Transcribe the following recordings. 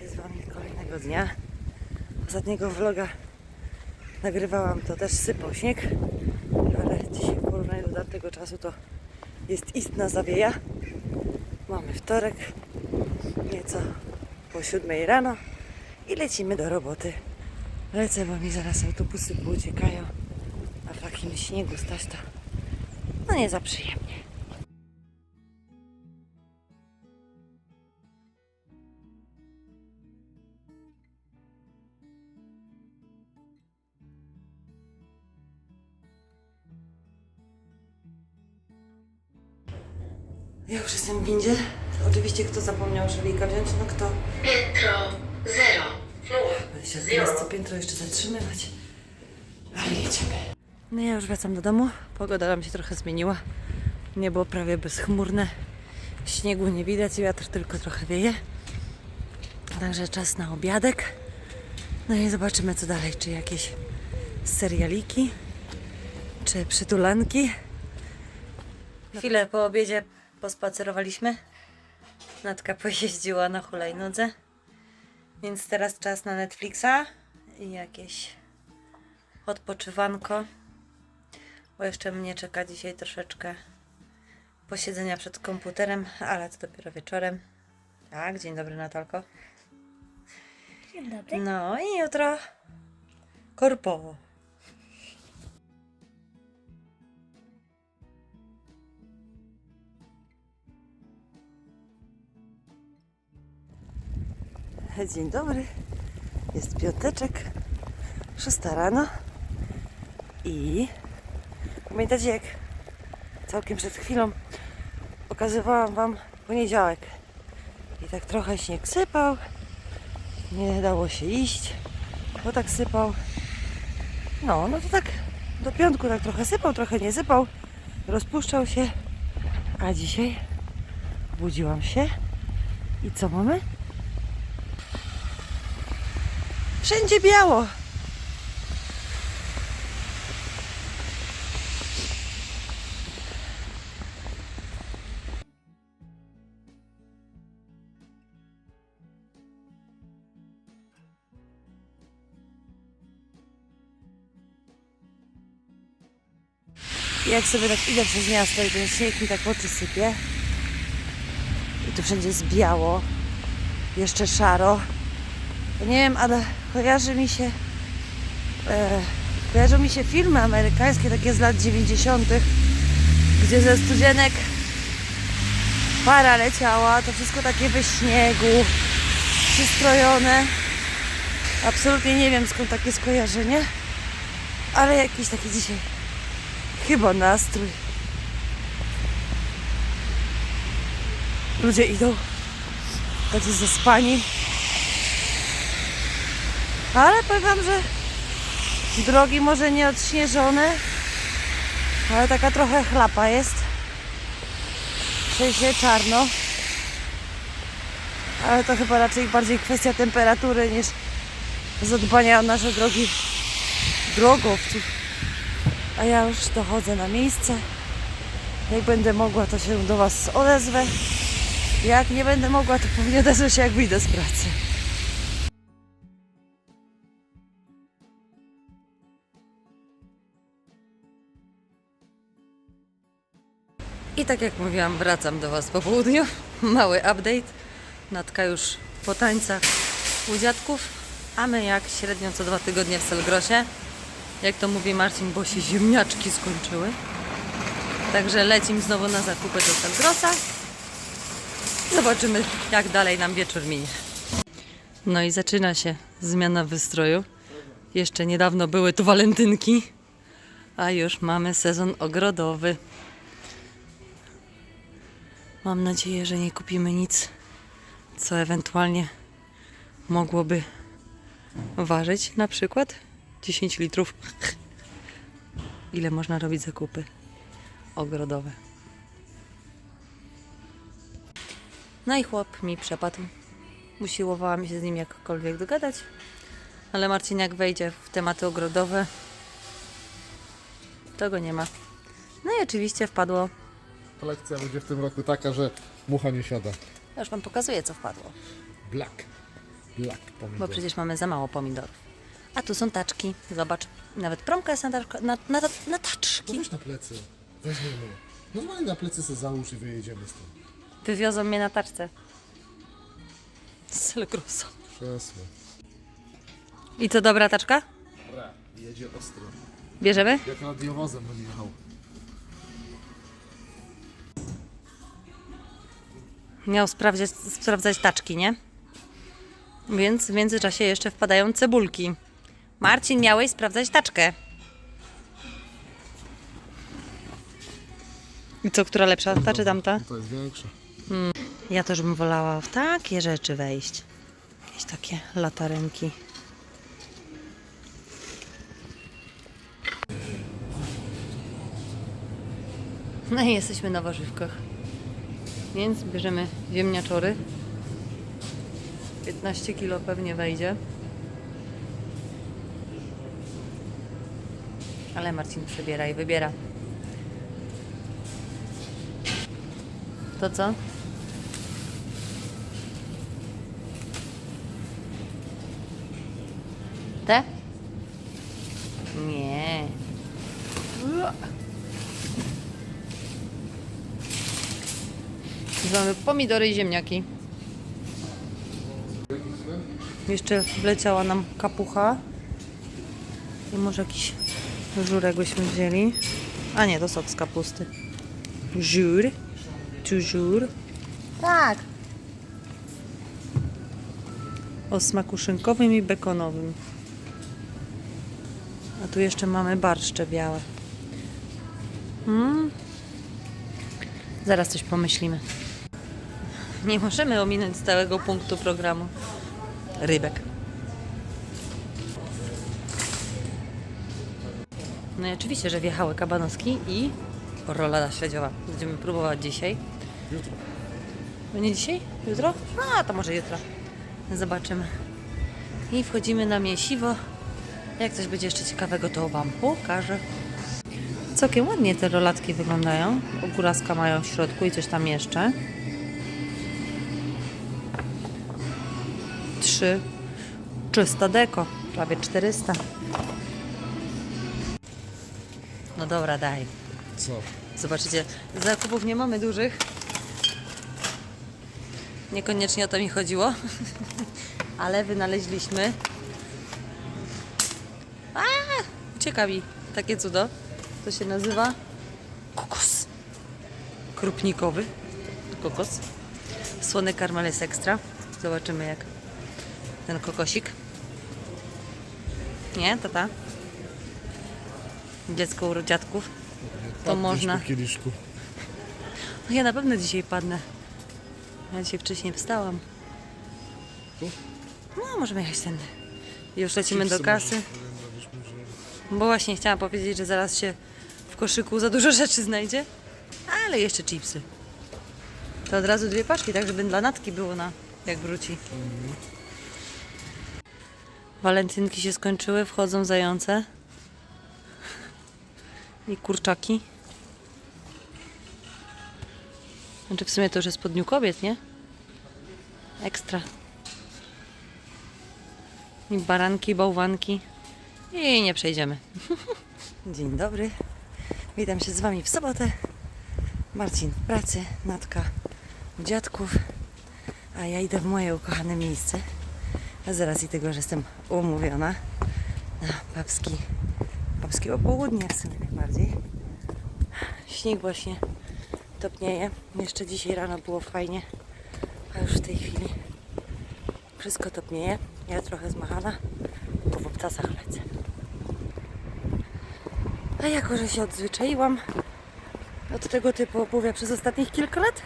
się z Wami kolejnego dnia. Ostatniego vloga nagrywałam, to też sypał śnieg, ale dzisiaj w porównaniu do tamtego czasu to jest istna zawieja. Mamy wtorek, nieco po siódmej rano i lecimy do roboty. Lecę, bo mi zaraz autobusy pouciekają, a w takim śniegu stać to no nie za przyjemnie. Ja już jestem w windzie. Oczywiście kto zapomniał żelika wziąć, no kto? Piętro zero. Będę się teraz co piętro jeszcze zatrzymywać. Ale jedziemy. No ja już wracam do domu. Pogoda nam się trochę zmieniła. Niebo prawie bezchmurne. Śniegu nie widać, wiatr tylko trochę wieje. Także czas na obiadek. No i zobaczymy co dalej. Czy jakieś serialiki, czy przytulanki. Chwilę po obiedzie pospacerowaliśmy. Natka pojeździła na hulajnodze. Więc teraz czas na Netflixa i jakieś odpoczywanko. Bo jeszcze mnie czeka dzisiaj troszeczkę posiedzenia przed komputerem, ale to dopiero wieczorem. Tak, dzień dobry Natalko. Dzień dobry. No i jutro korpowo. Dzień dobry. Jest piąteczek, szósta rano. I pamiętacie jak całkiem przed chwilą pokazywałam Wam poniedziałek. I tak trochę śnieg sypał, nie dało się iść, bo tak sypał. No, no to tak do piątku tak trochę sypał, trochę nie sypał, rozpuszczał się, a dzisiaj budziłam się. I co mamy? Wszędzie biało. Jak sobie tak idę przez miasto i ten śnieg mi tak oczy sypie. I tu wszędzie jest biało. Jeszcze szaro. Nie wiem, ale kojarzy mi się e, kojarzą mi się filmy amerykańskie takie z lat 90. gdzie ze studzienek para leciała, to wszystko takie we śniegu przystrojone absolutnie nie wiem skąd takie skojarzenie ale jakiś taki dzisiaj chyba nastrój ludzie idą tacy zaspani ale powiem wam, że drogi może nie odśnieżone, ale taka trochę chlapa jest. Sensie czarno. Ale to chyba raczej bardziej kwestia temperatury niż zadbania o nasze drogi drogowców. A ja już dochodzę na miejsce. Jak będę mogła, to się do Was odezwę. Jak nie będę mogła, to pewnie odezwę się, jak wyjdę z pracy. I tak jak mówiłam, wracam do Was po południu. Mały update. Natka już po tańcach u dziadków, a my jak średnio co dwa tygodnie w Selgrosie. Jak to mówi Marcin, bo się ziemniaczki skończyły. Także lecim znowu na zakupy do Selgrosa. Zobaczymy, jak dalej nam wieczór minie. No i zaczyna się zmiana wystroju. Jeszcze niedawno były tu walentynki, a już mamy sezon ogrodowy. Mam nadzieję, że nie kupimy nic, co ewentualnie mogłoby ważyć na przykład 10 litrów. Ile można robić zakupy ogrodowe? No i chłop mi przepadł. Usiłowałam się z nim jakkolwiek dogadać, ale Marcin jak wejdzie w tematy ogrodowe, to go nie ma. No i oczywiście wpadło Kolekcja będzie w tym roku taka, że mucha nie siada. Ja już Wam pokazuję, co wpadło. Black. Black bo pomidor. przecież mamy za mało pomidorów. A tu są taczki. Zobacz, nawet promka jest na, taczka, na, na, na No taczki. weź na plecy. Weźmiemy. Normalnie na plecy se załóż i wyjedziemy stąd. Wywiozą mnie na taczce. Z Elgrosa. Krzesło. I co, dobra taczka? Dobra, jedzie ostro. Bierzemy? Jak radiowozem będzie jechał. Miał sprawdzać, sprawdzać taczki, nie? Więc w międzyczasie jeszcze wpadają cebulki. Marcin, miałeś sprawdzać taczkę. I co, która lepsza, ta czy tamta? To jest większe. Ja też bym wolała w takie rzeczy wejść. Jakieś takie latarenki. No i jesteśmy na warzywkach. Więc bierzemy ziemniaczory. 15 kilo pewnie wejdzie. Ale Marcin przebiera i wybiera. To co? Te? Nie. Mamy pomidory i ziemniaki. Jeszcze wleciała nam kapucha. I może jakiś żurek byśmy wzięli. A nie, to sok z kapusty. Żur. Toujours. Tak. O smaku szynkowym i bekonowym. A tu jeszcze mamy barszcze białe. Mm. Zaraz coś pomyślimy. Nie możemy ominąć stałego punktu programu. Rybek. No i oczywiście, że wjechały kabanoski i rolada śledziowa. Będziemy próbować dzisiaj. Jutro. No nie dzisiaj? Jutro? A, to może jutro. Zobaczymy. I wchodzimy na mięsiwo. Jak coś będzie jeszcze ciekawego, to Wam pokażę. Całkiem ładnie te rolatki wyglądają. Ogóraska mają w środku i coś tam jeszcze. Trzy. 300 deko. Prawie 400. No dobra, daj. Co? Zobaczycie, zakupów nie mamy dużych. Niekoniecznie o to mi chodziło, ale wynaleźliśmy. A, ucieka mi takie cudo. To się nazywa kokos. Krupnikowy kokos. Słony karmel jest ekstra. Zobaczymy jak ten kokosik. Nie, tata? Dziecko u dziadków. To można. kieliszku. No ja na pewno dzisiaj padnę. Ja dzisiaj wcześniej wstałam. Tu? No, możemy jechać tędy. Już lecimy do Chipsy kasy. Bo właśnie chciałam powiedzieć, że zaraz się w koszyku za dużo rzeczy znajdzie. Ale jeszcze chipsy. To od razu dwie paczki, tak żeby dla Natki było na jak wróci. Walentynki się skończyły, wchodzą zające. I kurczaki. Znaczy w sumie to już jest po Dniu Kobiet, nie? Ekstra. I baranki, bałwanki. I nie przejdziemy. Dzień dobry. Witam się z Wami w sobotę. Marcin w pracy, Natka u dziadków, a ja idę w moje ukochane miejsce. Z racji tego, że jestem umówiona na babski, babskie popołudnie w sumie. Śnieg właśnie topnieje. Jeszcze dzisiaj rano było fajnie, a już w tej chwili wszystko topnieje. Ja trochę zmachana, bo w obcasach lecę. A jako, że się odzwyczaiłam od tego typu obuwia przez ostatnich kilka lat,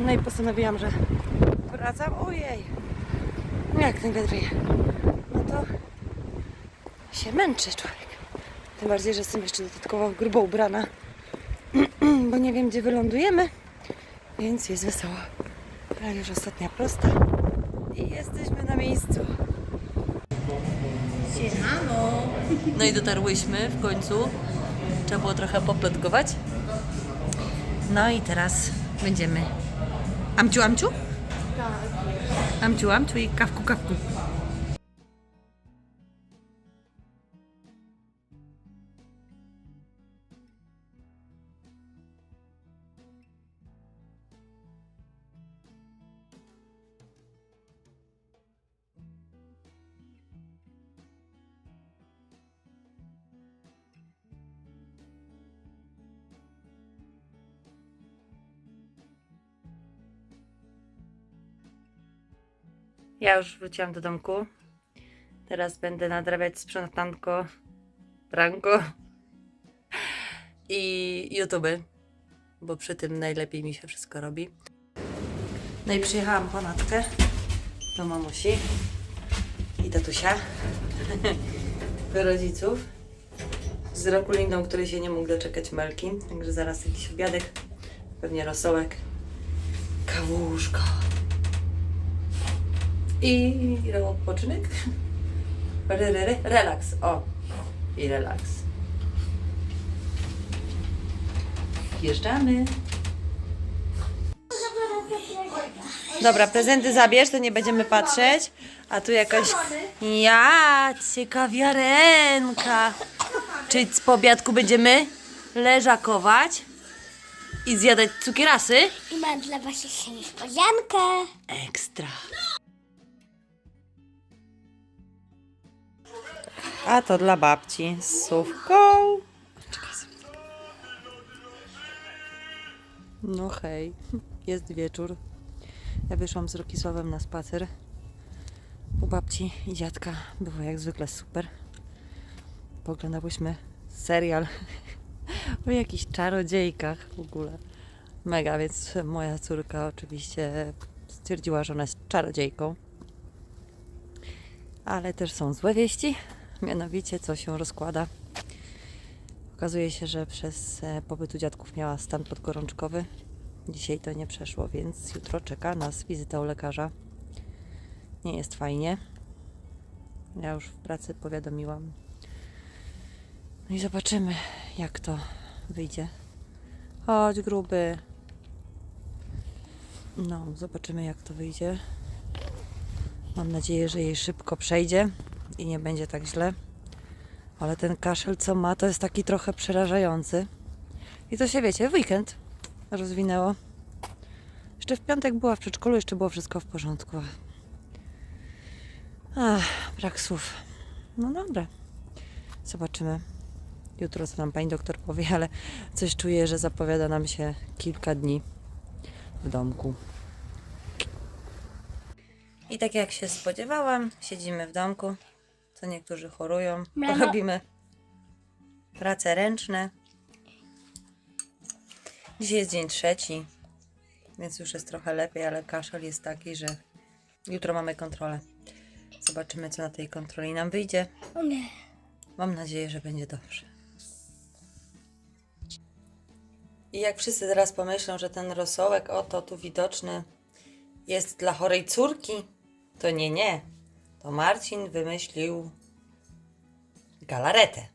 no i postanowiłam, że wracam. Ojej! No jak wieje? No to się męczy człowiek. Tym bardziej, że jestem jeszcze dodatkowo grubo ubrana, bo nie wiem, gdzie wylądujemy, więc jest wesoło. Ale już ostatnia prosta i jesteśmy na miejscu. No i dotarłyśmy w końcu. Trzeba było trochę poplotkować. No i teraz będziemy. Amciu, amciu? Amciu, amciu i kawku, kawku. Ja już wróciłam do domku. Teraz będę nadrabiać sprzątanko, pranko i YouTube, bo przy tym najlepiej mi się wszystko robi. No i przyjechałam po Natkę do mamusi i tatusia, do rodziców z Rokulindą, który się nie mógł doczekać Melki, także zaraz jakiś obiadek, pewnie rosołek, kawuszko. I odpoczynek. Re, re, re, relaks. O. I relaks. Wjeżdżamy. Dobra, prezenty zabierz, to nie będziemy patrzeć. A tu jakaś... Ja, ciekawiarenka. Czyli z pobiadku będziemy leżakować i zjadać cukierasy? I mam dla was jeszcze niespodziankę. Ekstra. A to dla babci z sówką. Sobie. No hej, jest wieczór. Ja wyszłam z Rokisławem na spacer. U babci i dziadka było jak zwykle super. Poglądałyśmy serial o jakichś czarodziejkach w ogóle. Mega, więc moja córka oczywiście stwierdziła, że ona jest czarodziejką. Ale też są złe wieści, mianowicie co się rozkłada. Okazuje się, że przez e, pobyt u dziadków miała stan podgorączkowy. Dzisiaj to nie przeszło, więc jutro czeka nas wizyta u lekarza. Nie jest fajnie. Ja już w pracy powiadomiłam. No i zobaczymy, jak to wyjdzie. Chodź, gruby. No, zobaczymy jak to wyjdzie. Mam nadzieję, że jej szybko przejdzie i nie będzie tak źle. Ale ten kaszel, co ma, to jest taki trochę przerażający. I to się, wiecie, w weekend rozwinęło. Jeszcze w piątek była w przedszkolu, jeszcze było wszystko w porządku. Ach, brak słów. No dobra. Zobaczymy. Jutro co nam pani doktor powie, ale coś czuję, że zapowiada nam się kilka dni w domku. I tak jak się spodziewałam, siedzimy w domku. Niektórzy chorują. Mamo. Robimy prace ręczne. Dzisiaj jest dzień trzeci, więc już jest trochę lepiej, ale kaszel jest taki, że jutro mamy kontrolę. Zobaczymy, co na tej kontroli nam wyjdzie. Mam nadzieję, że będzie dobrze. I jak wszyscy teraz pomyślą, że ten rosołek, oto tu widoczny, jest dla chorej córki, to nie, nie. To Marcin wymyślił galaretę.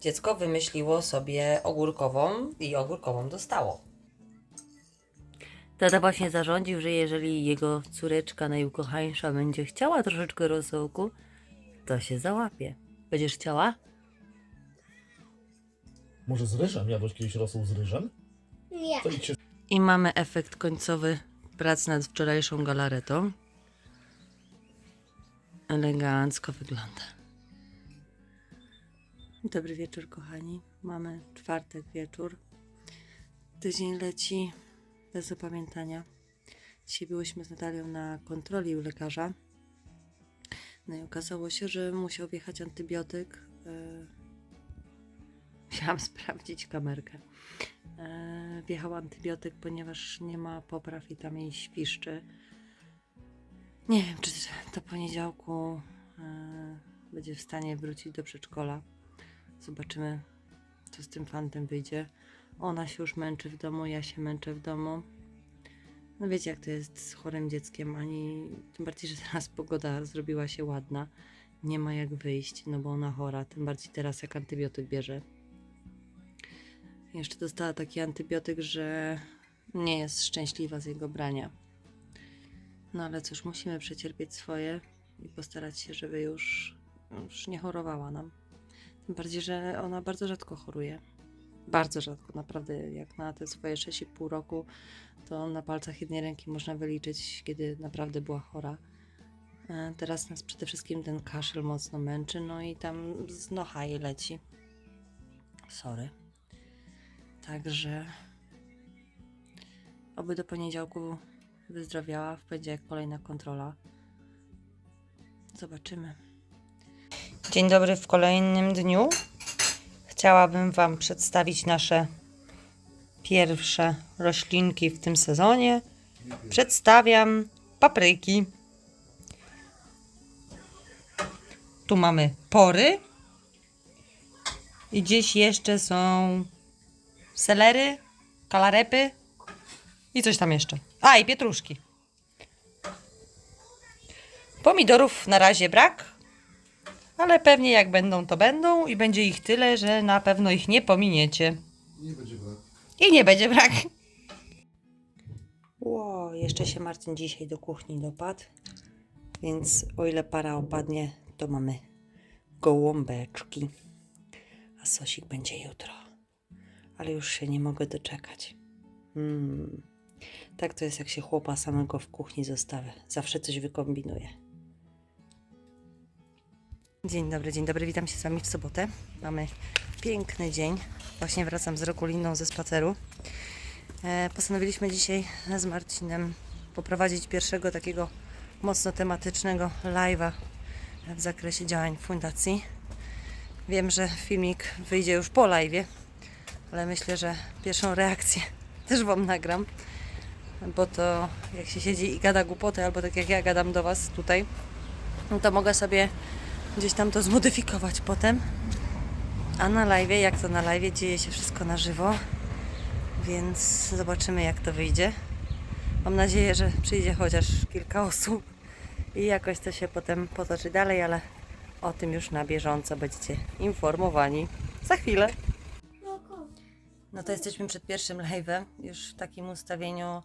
Dziecko wymyśliło sobie ogórkową i ogórkową dostało. Tata właśnie zarządził, że jeżeli jego córeczka najukochańsza będzie chciała troszeczkę rosołku, to się załapie. Będziesz chciała? Może z ryżem? Jadłeś kiedyś rosół z ryżem? Nie. To idź się I mamy efekt końcowy prac nad wczorajszą galaretą. Elegancko wygląda. Dobry wieczór, kochani. Mamy czwartek wieczór. Tydzień leci bez zapamiętania. Dzisiaj byłyśmy z Natalią na kontroli u lekarza. No i okazało się, że musiał wjechać antybiotyk. Yy, Musiałam sprawdzić kamerkę. E, wjechał antybiotyk, ponieważ nie ma popraw i tam jej świszczy. Nie wiem, czy do poniedziałku e, będzie w stanie wrócić do przedszkola. Zobaczymy, co z tym fantem wyjdzie. Ona się już męczy w domu, ja się męczę w domu. No wiecie, jak to jest z chorym dzieckiem, ani tym bardziej, że teraz pogoda zrobiła się ładna. Nie ma jak wyjść, no bo ona chora, tym bardziej teraz jak antybiotyk bierze. Jeszcze dostała taki antybiotyk, że nie jest szczęśliwa z jego brania. No ale cóż, musimy przecierpieć swoje i postarać się, żeby już, już nie chorowała nam. Tym bardziej, że ona bardzo rzadko choruje. Bardzo rzadko, naprawdę. Jak na te swoje 6,5 roku, to na palcach jednej ręki można wyliczyć, kiedy naprawdę była chora. E, Teraz nas przede wszystkim ten kaszel mocno męczy, no i tam z nocha jej leci. Sorry. Także oby do poniedziałku wyzdrowiała, w poniedziałek kolejna kontrola. Zobaczymy. Dzień dobry w kolejnym dniu. Chciałabym Wam przedstawić nasze pierwsze roślinki w tym sezonie. Przedstawiam papryki. Tu mamy pory. I gdzieś jeszcze są selery, kalarepy i coś tam jeszcze. A, i pietruszki. Pomidorów na razie brak, ale pewnie jak będą, to będą i będzie ich tyle, że na pewno ich nie pominiecie. Nie będzie brak. I nie będzie brak. Ło, jeszcze się Marcin dzisiaj do kuchni dopadł, więc o ile para opadnie, to mamy gołąbeczki, a sosik będzie jutro. Ale już się nie mogę doczekać. Mm. Tak to jest, jak się chłopa samego w kuchni zostawia. Zawsze coś wykombinuje. Dzień dobry, dzień dobry. Witam się z Wami w sobotę. Mamy piękny dzień. Właśnie wracam z Rokuliną ze spaceru. E, postanowiliśmy dzisiaj z Marcinem poprowadzić pierwszego takiego mocno tematycznego live'a w zakresie działań fundacji. Wiem, że filmik wyjdzie już po live'ie, ale myślę, że pierwszą reakcję też Wam nagram, bo to jak się siedzi i gada głupoty, albo tak jak ja gadam do Was tutaj, no to mogę sobie gdzieś tam to zmodyfikować potem. A na live, jak to na live, dzieje się wszystko na żywo, więc zobaczymy jak to wyjdzie. Mam nadzieję, że przyjdzie chociaż kilka osób i jakoś to się potem potoczy dalej, ale o tym już na bieżąco będziecie informowani za chwilę. No to jesteśmy przed pierwszym live'em, już w takim ustawieniu,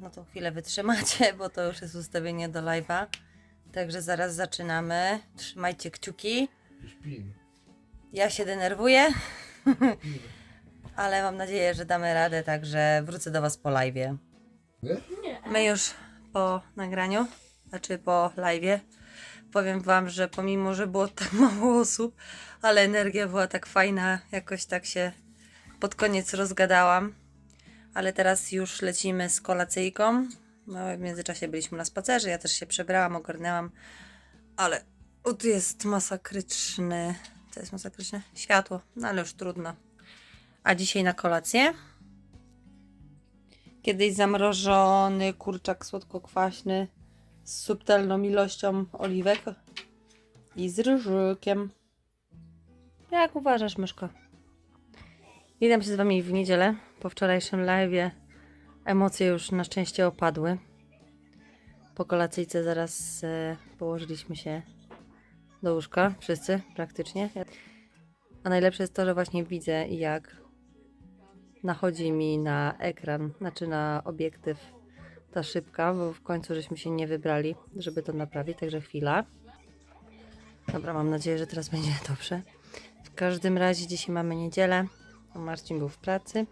no to chwilę wytrzymacie, bo to już jest ustawienie do live'a. Także zaraz zaczynamy. Trzymajcie kciuki. Ja się denerwuję, ale mam nadzieję, że damy radę, także wrócę do Was po live'ie. My już po nagraniu, znaczy po live'ie, powiem Wam, że pomimo, że było tak mało osób, ale energia była tak fajna, jakoś tak się pod koniec rozgadałam. Ale teraz już lecimy z kolacyjką. No, w międzyczasie byliśmy na spacerze, ja też się przebrałam, ogarnęłam, ale o, tu jest masakryczny, to jest masakryczne światło, no ale już trudno. A dzisiaj na kolację kiedyś zamrożony kurczak słodko-kwaśny z subtelną ilością oliwek i z ryżykiem. Jak uważasz, myszko? Witam się z Wami w niedzielę. Po wczorajszym live'ie emocje już na szczęście opadły. Po kolacyjce zaraz e, położyliśmy się do łóżka, wszyscy praktycznie. A najlepsze jest to, że właśnie widzę, jak nachodzi mi na ekran, znaczy na obiektyw ta szybka, bo w końcu żeśmy się nie wybrali, żeby to naprawić, także chwila. Dobra, mam nadzieję, że teraz będzie dobrze. W każdym razie dzisiaj mamy niedzielę. Marcin był w pracy.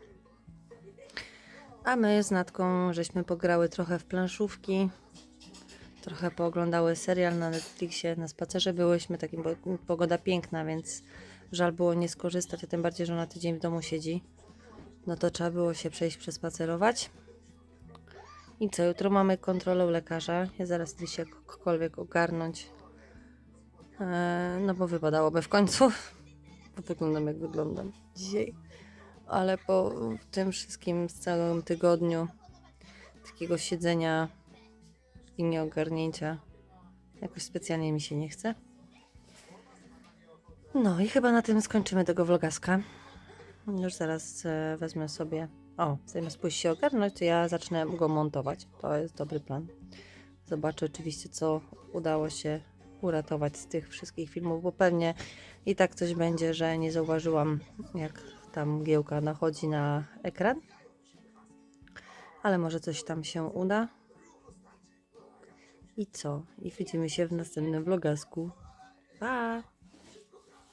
A my z Natką żeśmy pograły trochę w planszówki. Trochę pooglądały serial na Netflixie. Na spacerze byłyśmy, takim, bo pogoda piękna, więc żal było nie skorzystać, a tym bardziej, że ona tydzień w domu siedzi. No to trzeba było się przejść, przespacerować. I co, jutro mamy kontrolę u lekarza. Ja zaraz idę się jakkolwiek ogarnąć. Eee, no bo wypadałoby w końcu. Bo wyglądam jak wyglądam dzisiaj. Ale po tym wszystkim z całym tygodniu takiego siedzenia i nieogarnięcia jakoś specjalnie mi się nie chce. No i chyba na tym skończymy tego vlogaska. Już zaraz e, wezmę sobie. O, zamiast pójść się ogarnąć, to ja zacznę go montować. To jest dobry plan. Zobaczę oczywiście, co udało się uratować z tych wszystkich filmów, bo pewnie i tak coś będzie, że nie zauważyłam, jak ta mgiełka nachodzi na ekran. Ale może coś tam się uda. I co? I widzimy się w następnym vlogasku. Pa!